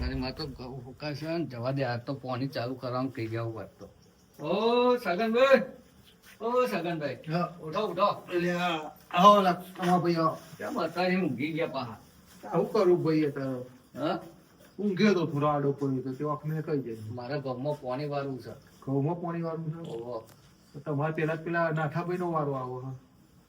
મારી માં તો હુકાશે જવા દે. આ તો પોની ચાલુ કરવાનું કહી જવું વાત તો. ઓ સગનભાઈ. ઓ સગનભાઈ. ઉઠો ઉઠો. આવો લા આવો ભાઈ આવો કેમ અત્યારે ઊંઘી ગયા પાહા આવું કરું ભાઈ તારો? હા? ઊંઘ્યો તો થોડો આડો પડ્યો તો તે આંખને કઈ જાય મારા ગામમાં પોણી વાળું છે. ઘઉંમાં પોણી વાળું છે? ઓહો. તો તમારે પેલા પેલા નાથાભાઈ નો વારો આવો હા.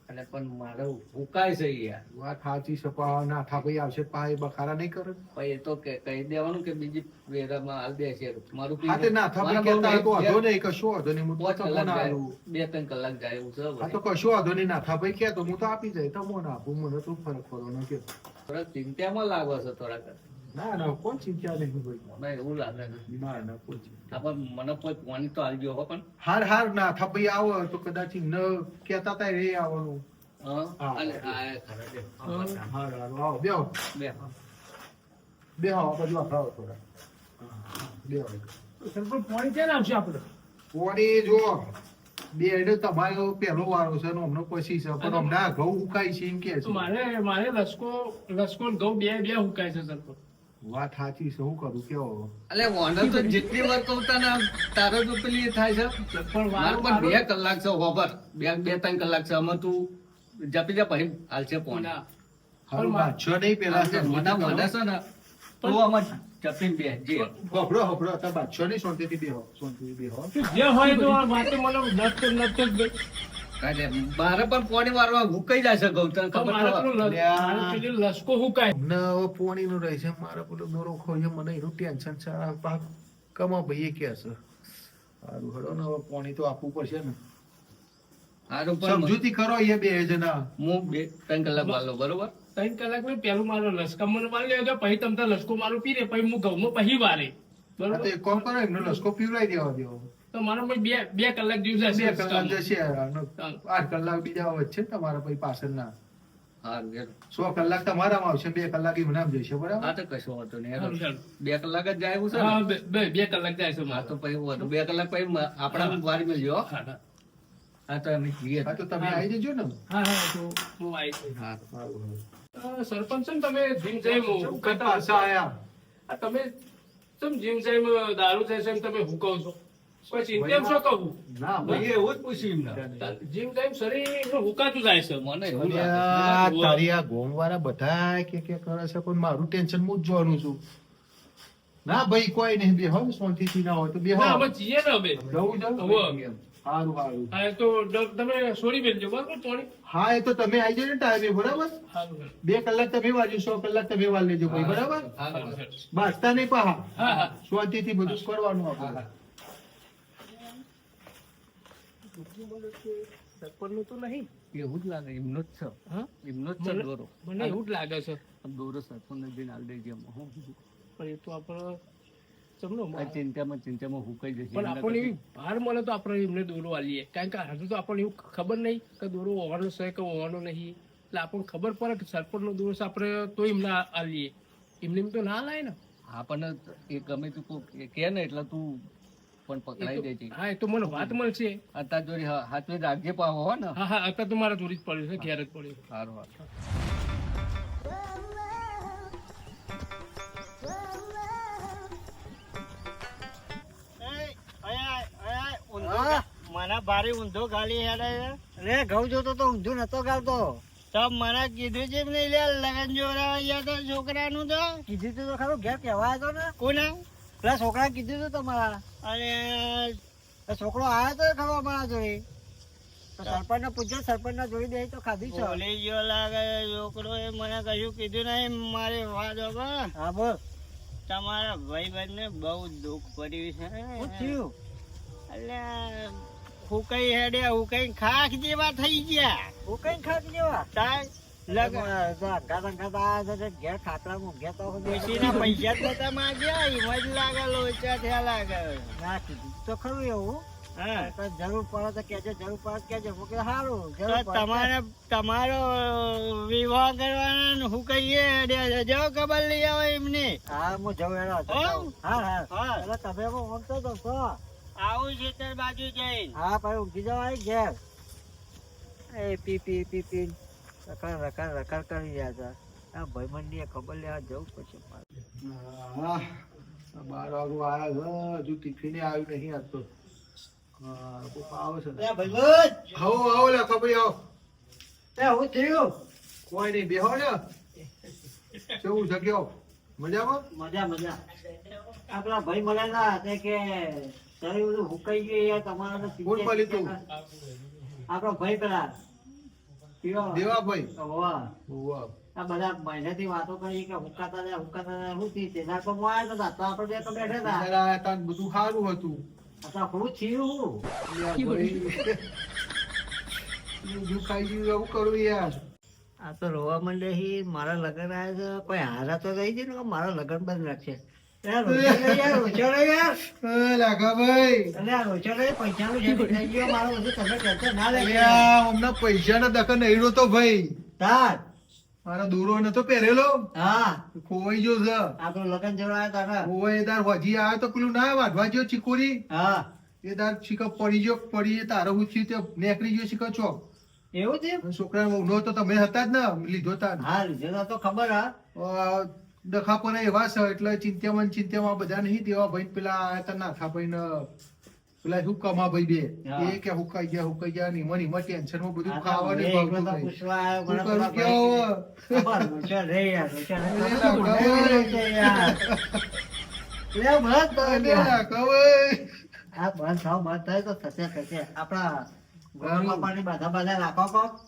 અને પણ મારે ભૂકાય છે યાર. વાત સાચી છે પણ નાથાભાઈ આવશે પાય બખારા નહીં કરે. પછી એ તો કે કહી દેવાનું કે બીજી વેરામાં હાલ છે મારું હા તે મારા કહેતા તો બે- વાંધો નહીં કશો વાંધો નહીં હું તો તમને આલું. બે ત્રણ કલાક જાય એવું છે હા તો કશો વાંધો નહીં નાથાભાઈ કહે તો હું તો આપી જાય. તો મને આપું મને તો ફરક પડવાનો કે થોડા ચિંતામાં લાગો છે થોડાક. ના ના કોઈ ચિંતા નહીં ભાઈ એવું લાગે ના ના કોઈ ચિંતા આપણ મને કોઈ પાણી તો આલજો હો પણ. હાર હાર નાથાભાઈ આવો તો કદાચ ન કહેતા તા રે આવવાનું. આવો આવો પેલો વારો છે ને હમણાં પછી છે પણ હમણાં ઘઉં ઉકાય છે એમ કે મારે મારે લસકો લસકો ને ઘઉં બે બે ઉકાય છે સરપંચ. વાત સાચી છે હું કરું કેવો? અલે વાંધો તો જેટલી વાર કહું તને તારો તો પેલી થાય છે. પણ વાર પણ બે કલાક છે હોબર બે બે ત્રણ કલાક છે અમે તું જપી જા પછી હાલશે પાણી ના. હારું બાદશાહ નહીં પેલા મને મને છે ને તો અમે જપીને બે જે. હબળો હબળો તા બાદશાહ નહીં શાંતિથી બેહો શાંતિથી બેહો જે હોય તો આ વાતે મને નત તો. મારે પણ પોણી મારવા હુકાઈ જશે પણ પેલી લસકો હુકાય. હવે પોણીનું રહે છે મારે પેલો દોરો ખોઈ મને એનું ટેન્શન છે પાક કમા ભાઈએ કે છે? સારું હળો ને હવે પોણી તો આપવું પડશે ને. પણ સમજૂતી કરો એ બે જણા. હું બે ત્રણ કલાક માલો બરોબર? ત્રણ કલાક મેં પેલું મારો લસકા મને મારી લેજો પછી તમે તાર લસકો મારું પી લે પછી હું ઘઉં પછી વારે. બરોબર તો એક કામ કરો એમનો લસકો પીવડાવી દેવા દેવો તો મારો પછી બે બે કલાક જેવું જશે બે કલાક જશે આઠ કલાક બીજા વચ્ચે ને તમારા પછી પાછળના. હા સો કલાક તમારામાં આવશે બે કલાક એમનામ જશે હા તો કશો વાંધો નહીં. બે કલાક જ જાય એવું છે બે બે- બે કલાક જાય છે હા તો પછી વધુ બે કલાક પછી આપણા વાર મળજો હા. હા. હા. તો અમે જઈએ. હા તો તમે આવી જજો ને. હા હા તો હું આવી. હા. સરપંચ છે ને તમે જીમ જઈ કરતા કઈ આયા. તમે જીમ જઈ દારૂ થાય છે હું તમે હુકવ છો? કોઈ ચિંતા શું કહું? ના ભાઈ એવું જ પૂછ્યું એમને. જીમ જઈ શરીર હુકાતું જાય છે મને એવું અરે લાગે. આ તારી આ ગોમ વાળા બધા કે કે કરે છે પણ મારું ટેન્શન હું જ જોવાનું છું. ના ભાઈ કોઈ નહીં બે હો શાંતિથી ના હોય તો બે હો અમે જઈએ ને હવે. જવું જવું સારું સારું. હા તો ડ- તમે છોડી મેલજો બરાબર હા એ તો તમે આવી જજો ને ટાઈમે બરાબર? બે કલાક તમે વાજો સો કલાક તમે વાર લેજો ભાઈ બરાબર? સારું. બાજતા નહીં પા હા હા. શાંતિથી બધું કરવાનું આપણે. સરપંચનું તો નહીં એવું જ લાગે એમનો જ છે. હા? એમનો જ છે દોરો મને એવું જ લાગે છે. દોરો સરપંચ જઈને હાલ દેજે પણ એ તો આપણે ચમનો ચિંતામાં ચિંતામાં હુકાઈ જશે. પણ આપણને એવી ભાર મળે તો આપણે એમને દોરો આલીએ. કારણ કે હજુ તો આપણને એવું ખબર નહીં કે દોરો હોવાનો છે કે હોવાનો નહીં. એટલે આપણને ખબર પડે કે સરપંચનો દોરો છે આપણે તો એમને આલીએ. એમને એમ તો ના લાય ને. આપણને એ ગમે તું કે ને એટલે તું પણ પકડાઈ દેજે. હા એ તો મને વાત મળશે. અત્યારે જોડે હા- હાથે રાખજે પાવો હો ને. હા હા અત્યારે તો મારા જોડી જ પડ્યું છે ઘેર જ પડ્યું સારું સારું મને ભારે ઊંધો ગાલી હેડે રે ઘઉં જોતો તો ઊંધું નતો ગાલતો તો મને કીધું છે લગન ગયા તો છોકરાનું તો? કીધું તો ખરું ઘેર કહેવા આવ્યો ને. કોને? પેલા છોકરા કીધું તું તમારા. અને છોકરો આવ્યો તો ખબર અમારા જોડે. સરપંચ ને પૂછ્યો સરપંચ ને જોઈ દે તો ખાધી છે? બોલી ગયો લાગે છોકરો એ મને કશું કીધું નહીં મારી વાત વગર હા બોલ. તમારા ભાઈ ને બહુ દુઃખ પડ્યું છે. શું થયું? એટલે હુકઈ હેડે હુકઈ ખાખ જેવા થઈ ગયા. હું કઈ ખાખ જેવા? તાર ખાતરા પૈસા જ નતા માંગ્યા એમાં જ લાગે લોચા લાગે ના કીધું. તો ખરું એવું. હા. તો જરૂર પડે તો કેજો જરૂર પડે કેજો હું સારું તમારે તમારો વિવાહ કરવાના હું કહીએ જો ખબર લઈ આવો એમને. હા હું જઉં એનો હા? હા હા. હા. તમે ઊંઘતો તો છો. આવું છે બાજુ જઈ હા ભાઈ ઊંઘી જવાય ઘેર. એ પી પી પી પી. રખડ રખડ રખડ કરી રહ્યા હતા આ ભાઈબંધની ખબર લેવા જવું પછી હા બાર વાગુ આવ્યા છે હજુ ટિફિન આવ્યું નહીં આજ તો. આવે છે આવો આવો લે ખબર આવો. એ હું થયું કોઈ નહીં બેહો ને. કેવું છે મજામાં? મજા મજા. આપણા ભાઈ મળ્યા ના તે કે શરીર બધું હુકાઈ ગયું યાર તમારે કોણ મળ્યું તું? આપણો ભાઈ પેલા? દેવાભાઈ. આ બધા મહિનાથી વાતો કરી કે હુકાતા જાય હુકાતા જાય શું તેના તો હું આવ્યો. તો આપણે બે તો બેઠા હતા બધું સારું હતું. આ તો હું થયું. યાર ખાઈ ગયું એવું કરું યાર. આ તો રોવા માંડે મારા લગ્ન આવ્યા છે. કોઈ હારા તો રહી છે ને કે મારા લગ્ન બંધ રાખશે ના દખલ તો ભાઈ. તાર. મારો દોરો નતો પહેરેલો. હા. ખોવાઈ ગયો છે. આપણું લગ્ન જોડાયા તારા. ખોવાઈ તાર હજી આવ્યો તો પેલું ના વાઢવા ગયો ચીકોરી. હા. એ તાર શીખા પડી ગયો પડી તારો હું તે નેકળી ગયો છીકો છો. એવું છે? છોકરા ઊંધો તો તમે હતા જ ને લીધો તા હા લીધો તો ખબર હા. ડખા પણ એવા છે એટલે ચિંત્યામાં ચિંત્યામાં બધા નહીં તેવા ભાઈ પેલા આયા તા નાથા ભાઈ પેલા શું કમા ભાઈ બે એ કે હુકાઈ ગયા હુકાઈ ગયા ને એમાં ને ટેન્શનમાં બધું મેં મને રાખો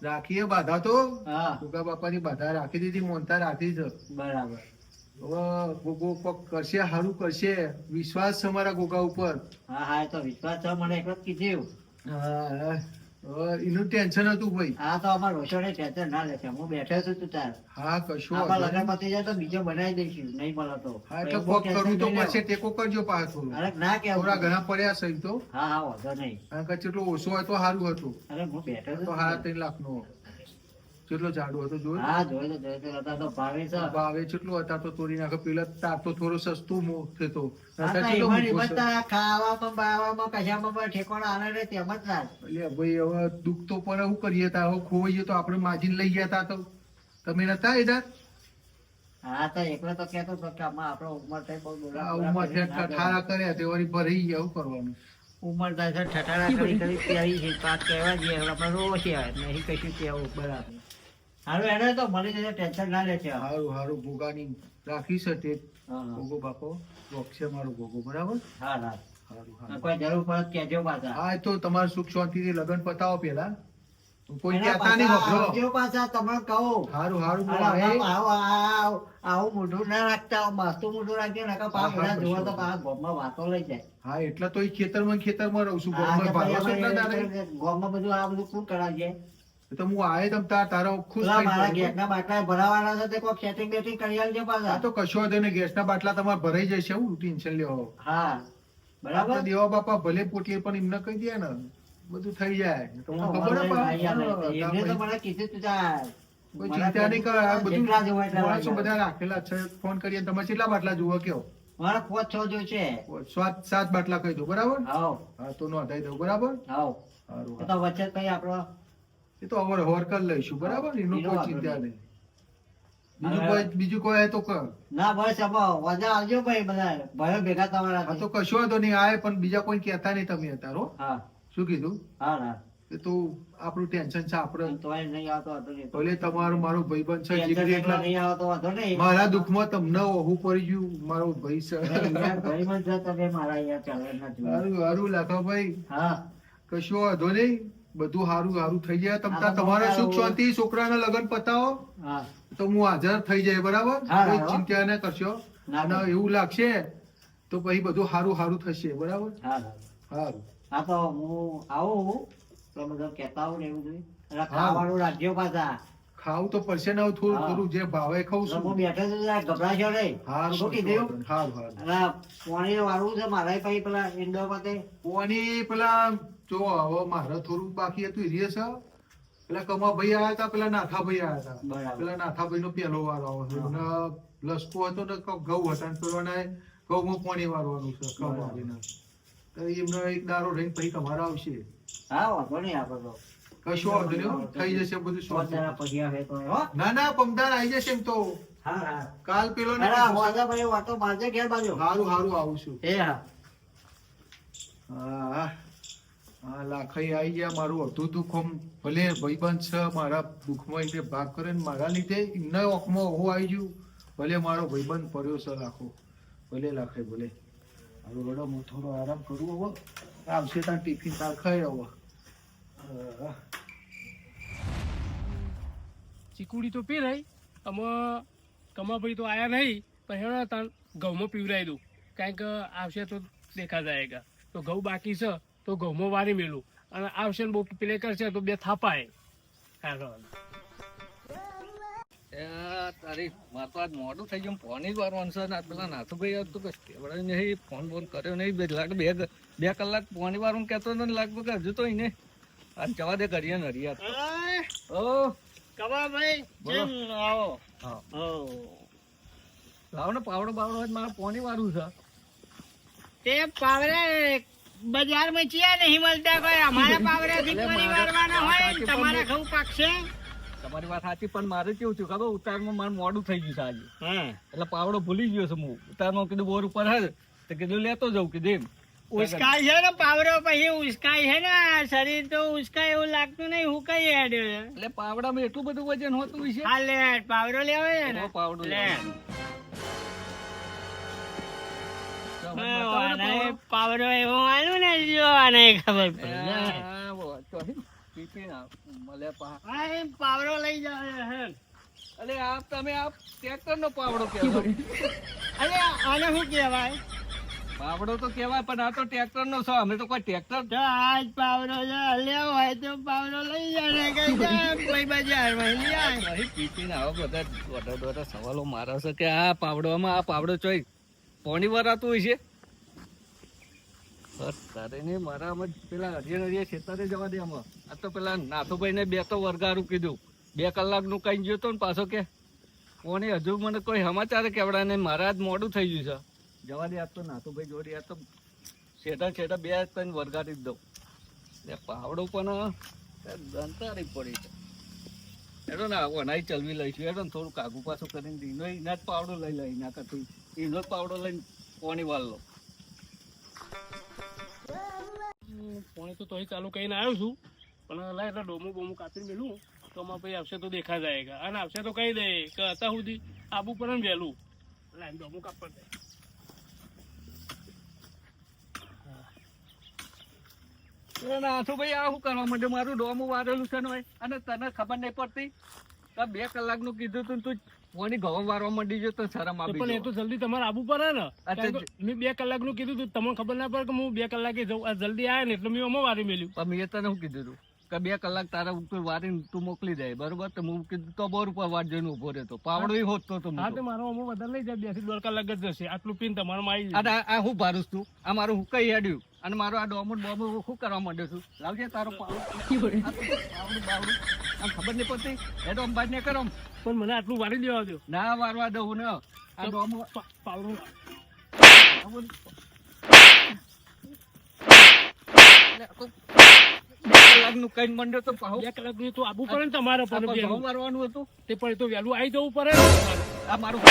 રાખીએ બાધા તો? હા, ગોગા બાપાની બાધા રાખી દીધી મોનતા રાખી છે. બરાબર. હવે ગોગો કોક કરશે સારું કરશે. વિશ્વાસ છે મારા ગોગા ઉપર. હા, હા, એ તો વિશ્વાસ છે, મને એક વખત કીધું. એનું ટેન્શન હતું ભાઈ. હા, તો અમાર રોશોને ટેન્શન ના લેશે. હું બેઠો છું તું તાર. હા કશું આપણા લગ્ન પતી જાય તો બીજો બનાવી દઈશું, નહીં મળે તો. હા એટલે એવું કરું તો પછી ટેકો કરજો પાછો. થોડું અરે ના કે થોડા ઘણા પડ્યા છે તો. હા, હા, વાંધો નહીં. કારણ કે જેટલો ઓછો હોય તો સારું હતું. અરે હું બેઠો તો હા ત્રણ લાખ નો જેટલો જાડો હતો જોયું હા, જોઈ તો જોઈ તો હતા તો ભાવે છે. ભાવે કેટલો હતા તો તોડી નાખો. પેલા તાર તો થોડો સસ્તો મો થતો. તો કેટલો. જ ખાવામાં બાવામાં કશામાં પણ ઠેકોણા આને રે તેમ જ એટલે ભાઈ હવે દુખ તો પર હું કરીએ તા હવે ખોઈએ તો આપણે માજીન લઈ ગયા તા તો. તમે નતા એડા હા તો એકલો તો કહેતો હતો કે આમાં આપણો ઉંમર થઈ બહુ ઉંમર છે કર્યા તે વળી ભરાઈ ગયા શું કરવાનું. ઉંમર થાય છે ઠઠારા કરી કરી પ્યારી છે પાક કહેવા જઈએ આપણે આપણે રોશે નહીં કશું કહેવું બરાબર. હારું એને તો મળી જશે ટેન્શન ના લે છે હારું હારું ભોગાની રાખી છે તે. ભોગો બાપો રોકશે મારો ભોગો બરાબર? હા હા. હારું કોઈ જરૂર પડે કહેજો પાછા. હા તો તમારે સુખ શાંતિથી લગ્ન પતાવો પેલા કોઈ કહેતા નહીં પાછા કહું. હારું હારું. આવું- આવું- આવું- આવું મોઢું ના રાખતા માસ્તું મોઢું રાખજો હા, હા, બધા જોવા તો પાછા ગામમાં વાતો લઈ જાય. હા એટલે તો ખેતરમાં ખેતરમાં રહું છું ગામમાં ભાગો છો એટલા? ગામમાં બધું આ બધું શું કરાવજે તો હું આયે તમ તાર તારો ખુશ થઈ મારા. ગેસના બાટલા ભરાવાના છે તે કોક સેટિંગ બેટિંગ કરી આલજો પાછા. આ તો કશો હતો ને ગેસના બાટલા તમાર ભરાઈ જશે હું ટેન્શન લેવો હા બરાબર? દેવા બાપા ભલે પોટીએ પણ એમને કહી દે ને બધું થઈ જાય. તો હું ખબર એમને તો મને કીધું તું. તાર. કોઈ ચિંતા નહીં કર બધું માણસો બધા રાખેલા છે. ફોન કરીએ તમે કેટલા બાટલા જુઓ કયો મારા પોચ છ જો છે. સાત સાત બાટલા કહી દો બરાબર? હા તો નોંધાઈ દઉં બરાબર? હા તો વચ્ચે કઈ આપણો એ તો અમારે હોર કરી લઈશું બરાબર? એનું કોઈ ચિંતા નહીં. બીજું કોઈ બીજું કોઈ તો કર ના બસ વજા આવજો ભાઈ બધા ભાઈઓ ભેગા તમારા તો કશો વાંધો નહીં આય પણ બીજા કોઈ કહેતા નહીં તમે અત્યારે હો. હા. શું કીધું? હા હા. એ તો આપણું ટેન્શન છે આપણે તોય નહીં આવતો. ભલે તમારું મારું ભાઈબંધ છે જીગરી એટલા નહીં આવતો વાંધો નહીં. મારા દુઃખમાં તમને ઓહું પડી ગયું મારો ભાઈ છે. ભાઈબંધ છે તમે મારા અહીંયા ચાલે ના જોઈએ. હારું હારું લાખાભાઈ હા. કશો વાંધો નહીં. બધું હારું હારું થઈ જાય. તમ તમારે સુખ શાંતિ છોકરાના લગ્ન પતાવો. તો હું હાજર થઈ જાય બરાબર? કોઈ ચિંતા ના કરશો અને એવું લાગશે તો પછી બધું હારું હારું થશે બરાબર? હા હા. તો હું આવું તો બધા કહેતા આવું ને એવું જોઈએ ખાવાનું રાજ્યો પાછા. ખાવું તો પડશે ને થોડું થોડું જે ભાવે ખાવું છું. હું બેઠો છું ગભરાશો નહીં. હારું શું કીધું? હારું હારું. પાણી વાળવું છે મારા પછી પેલા ઇન્ડો માટે પોની પેલા જો હવે મારે થોડું બાકી હતું એ છે. પેલા કમા ભાઈ આવ્યા હતા પેલા નાથા ભાઈ આયા હતા. પેલા નાથા ભાઈ નો પેલો વારો આવે છે. અને લસકો હતો ને ઘઉં હતા ને ઘઉં પોણી વારવાનું છે કમા ભાઈ એમનો એક દારો રહીને પછી તમારા આવશે. હા વાંધો નહીં આપણે તો કશો વાંધો નહીં થઈ જશે બધું ના ના પમદાર આવી જશે એમ તો. કાલ પેલો ને અરે ભાઈ વાતો મારજે ઘેર બાજુ. હારું હારું આવું છું. એ હા હા. હા લાખાઈ આવી ગયા, મારું હતું દુઃખ આમ ભલે ભાઈબંધ છે, મારા દુઃખમાં એટલે ભાગ કરે ને મારા લીધે એમના ઓખમાં ઓહો આવી ગયું. ભલે મારો ભાઈબંધ પડ્યો છે લાખો, ભલે લાખે ભલે. હારું રડો, હું થોડો આરામ કરું હવે આવશે ત્યાં ટિફિન, તાર ખાઈ હવે ચીકુડી તો પી રહી કમા કમાભાઈ તો આયા નહીં, પણ હેણા તાર ઘઉંમાં દઉં. કારણ કે આવશે તો દેખા જાયગા તો ઘઉં બાકી છે તો ઘઉંમાં વારી મેલું. અને આવશે ને બહુ પ્લે કરશે તો બે થાપાય. તારી મારે આજ મોડું થઈ ગયું. ફોન જ વારવાનું છે ને. પેલા નાથુભાઈ આજ તો કઈ નહીં ફોન બોન કર્યો નહીં. બે લાગે બે બે કલાક ફોન કહેતો ને લાગભગ હજુ તો એને આજ જવા દે કરીએ ને હરિયા ઓ! કબાભાઈ બોલો. કેમ આવો? હા. ઓ. ને પાવડો બાવડો મારા મારે ફોન વારવું છે. તે પાવરે બજારમાં ચિયા નહીં મળતા કોઈ અમારા પાવરેથી એટલે મારવાના હોય તમારા ઘઉં પાકશે તમારી વાત સાચી પણ મારે કેવું થયું ખબર? ઉતારમાં મારું મોડું થઈ ગયું આજે. એટલે પાવડો ભૂલી ગયો છે હું. ઉતારમાં કીધું બોર ઉપર હે તો કીધું લેતો જવું કીધું એમ ઉસ્કાય છે ને પાવડો પછી ઉસ્કાય છે ને શરીર તો ઉસ્કાય એવું લાગતું નહીં હું કઈ હેડ્યો એટલે પાવડામાં એટલું બધું વજન હોતું છે? હા લે પાવડો લેવાય ને. પાવડો લે. પાવડો. એવો ને જો આને ખબર પડી. આ, લઈ જાય તમે આ નો પાવડો કહેવાય. અરે આને શું કહેવાય પાવડો તો કહેવાય પણ આ તો ટ્રેક્ટર નો છો અમે તો કોઈ ટ્રેક્ટર તો આજ પાવડો છે લેવો હોય તો પાવડો લઈ જાય ને કઈ લઈ આવે પીપીને આવા બધા દોઢા દોઢા સવાલો મારો છે કે આ પાવડોમાં આ પાવડો ચોઈ પોણી વરાતું હોય છે? તારે નહીં મારા જ પેલા હરિયન હરિયા ખેતરે જવા દે આમાં. આ તો પેલા નાથુભાઈ ને બે તો વર્ગારું કીધું. બે કલાકનું કઈ ગયો તો ને પાછો કે કોને હજુ મને કોઈ સમાચાર કેવડા નહીં મારા જ મોડું થઈ ગયું છે. જવા દે આ તો નાથુભાઈ જોડી આ તો છેટા છેટા બે ત્રણ વરગાડી જ દઉં. એટલે પાવડો પણ દંતારી પડી છે. એનો ને આવો નાઈ ચલવી લઈશું. એનો ને થોડું કાગુ પાછું કરીને દીનો એના જ પાવડો લઈ લઈ ના કરતી. જ પાવડો લઈને પોણી વાળ લો તો તોય ચાલુ કરીને આવ્યો છું, પણ લાય એટલે ડોમું બોમું કાપી મેલું, તો અમાર પછી આવશે તો દેખા જાયગા અને આવશે તો કહી દે કે અત્યાર સુધી આબુ પર ને વહેલું લાઈન ડોમું કાપવા દે. નાથું ભાઈ આ શું કરવા માંડ્યો? મારું ડોમું વારેલું છે ને ભાઈ, અને તને ખબર નહીં પડતી? તો કલાકનું કીધું તું તું પોણી ઘઉં વારવા માંડી ગયો તો શરમ આવી પણ એ તો જલ્દી તમારે આબુ પડે ને. મેં બે કલાકનું કીધું તું તમને ખબર ના પડે કે હું બે કલાકે જઉં આ જલ્દી આયા ને એટલે મેં અમો વારી મેલ્યું. પણ મેં તને શું કીધું તું? કે બે કલાક તારા ઉપર વારીને તું મોકલી દે બરોબર? તો હું કીધું તો બોર ઉપર વાટ જોઈને ઊભો રહેતો. પાવડો ય હોતો તો હા તો મારો અમો વધારે લઈ જાય બેથી દોઢ કલાક જ જશે. આટલું પીન તમારે માં આવી અને આ આ હું ભારું છું? આ મારું હું કઈ હેડ્યું? અને મારો આ ડોમું બોમું હું શું કરવા માંડ્યો છું? લાવજે તારો પાવડો. તો બાવડું આમ ખબર નહીં પડતી. હેડો અંબાજ ને કરો. પણ મને આટલું વારી દેવા દો. ના વારવા દઉં ને. આ ડોમું પા- પાવડું કલાકનું કઈ મંડ્યો તો પાહુ બે તો પડે ને તમારે પણ. વારવાનું હતું. તે પણ તો વહેલું આવી જવું પડે. આ મારું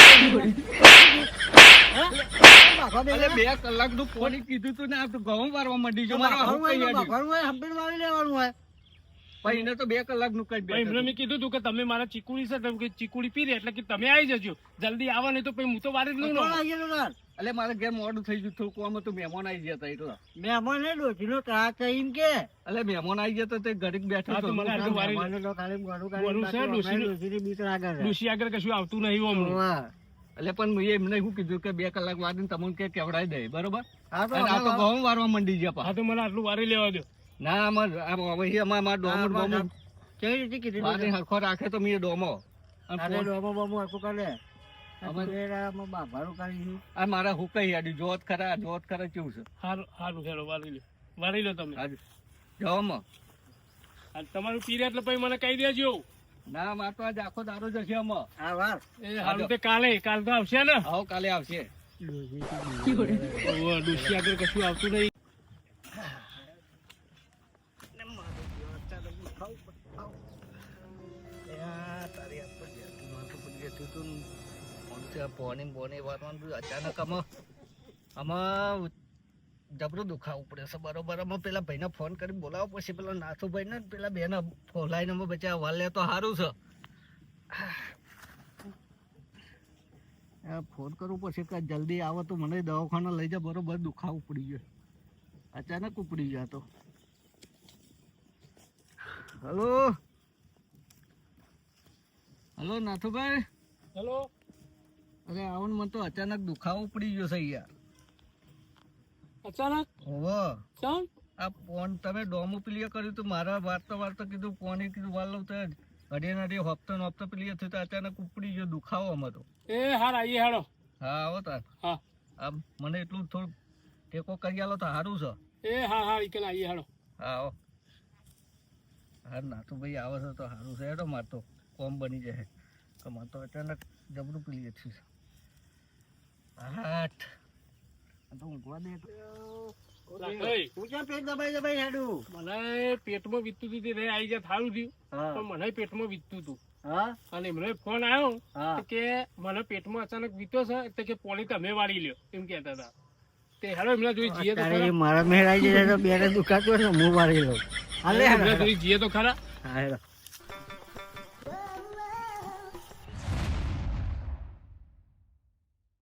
બે કલાકનું કલાકનું કીધું તું ને આ તો ઘઉં વારવા માંડી જો મારો હાથ કઈ હેડ્યું. હોય હંપીને વાળી લેવાનું હોય પણ એને તો બે કલાકનું કઈ ભાઈ એમને મેં કીધું તું કે તમે મારા ચીકુડી છે તમે ચીકુડી પી રે એટલે કે તમે આવી જજો. જલ્દી આવો નહીં તો પછી હું તો વારે જ લઉં? એટલે મારે ઘેર મોડું થઈ ગયું થોડું કોમ હતું મહેમાન આવી ગયા હતા એટલે મહેમાન એ ડોજીનો ત્રાસ છે એમ કે. એટલે મહેમાન આવી ગયા તે ઘડીક બેઠા તો મને આટલું વારે. ડોશી આગળ કશું આવતું નહીં હમણાં. એટલે પણ મેં એમને શું કીધું કે બે કલાક વારીને તમને કે કેવડાવી દે બરોબર? હા તો આ તો ઘઉં વારવા માંડી ગયા પા. હા તો મને આટલું વારી લેવા દો. ના અમાર હવે અમાર માર ડોમર ડોમો કેવી રીતે કીધું મારે હરખો રાખે તો મેં ડોમો. અને ડોમો બોમો હરખો કરે. મારા હુકાઈ આડી જોત ખરા જોત ખરા કેવું છે? સારું સારું ખેડો વારી લો. વારી લો તમે. જવામાં તમારું પીરે એટલે પછી મને કહી દેજો. ના માર તો આજ આખો દારો જશે આમાં હા વાર એ હાલ. તો કાલે કાલ તો આવશે ને? હા કાલે આવશે. ઓવે, આગળ કશું આવતું નહીં. છે પોની બોની વારવાનું બધું અચાનક આમાં આમાં જબરું દુખાવું પડે છે. બરોબર, આમાં પેલા ભાઈને ફોન કરી બોલાવો, પછી પેલા નાથુભાઈ ને, પેલા બેન ફોલાઈને અમે બચા વાલે તો સારું છે. ફોન કરવું પછી કે જલ્દી આવો તો મને દવાખાના લઈ જા, બરોબર, દુખાવું પડી ગયો. અચાનક ઉપડી ગયા તો. હલો? હલો, નાથુભાઈ? હેલો? અરે આવન મને તો અચાનક દુખાવો પડી ગયો છે યાર અચાનક? હોવો. ચાલ આ ફોન તમે ડોમો પ્લિયર કર્યું તો મારા વાર્તા વાર્તા કીધું ફોને કીધું વાર લઉં તો અઢી અઢી હપ્તો ને હપ્તો પ્લિયર થયું તો અચાનક ઉપડી ગયો દુખાવો તો એ હાર આવીએ હાડો હા આવો તાર. હા. આમ મને એટલું થોડું ટેકો કરી આલો તો સારું છે. એ હા હા ઈકન આવીએ હાડો હા આવો હા. ના તો ભાઈ આવે છે તો સારું છે હેડો માર તો કોમ બની જાય તો તો અચાનક જબરું પેલી થયું છે. હાટ તો ઊંઘવા દે મને પેટમાં વીતતું હતું તે આવી જાય સારું થયું. પણ મને પેટમાં વીતતું હતું અને એમને ફોન આવ્યો કે મને પેટમાં અચાનક વીતો છે તો કે પોલી તમે વાળી લ્યો એમ કહેતા હતા. તે હેડો એમના જોઈ જીએ તો ખરા. મારા મેળ આવી જાય તો બેને દુખાતું હું મારી લઉં. હાલે એમના જોઈ તો ખરા. હા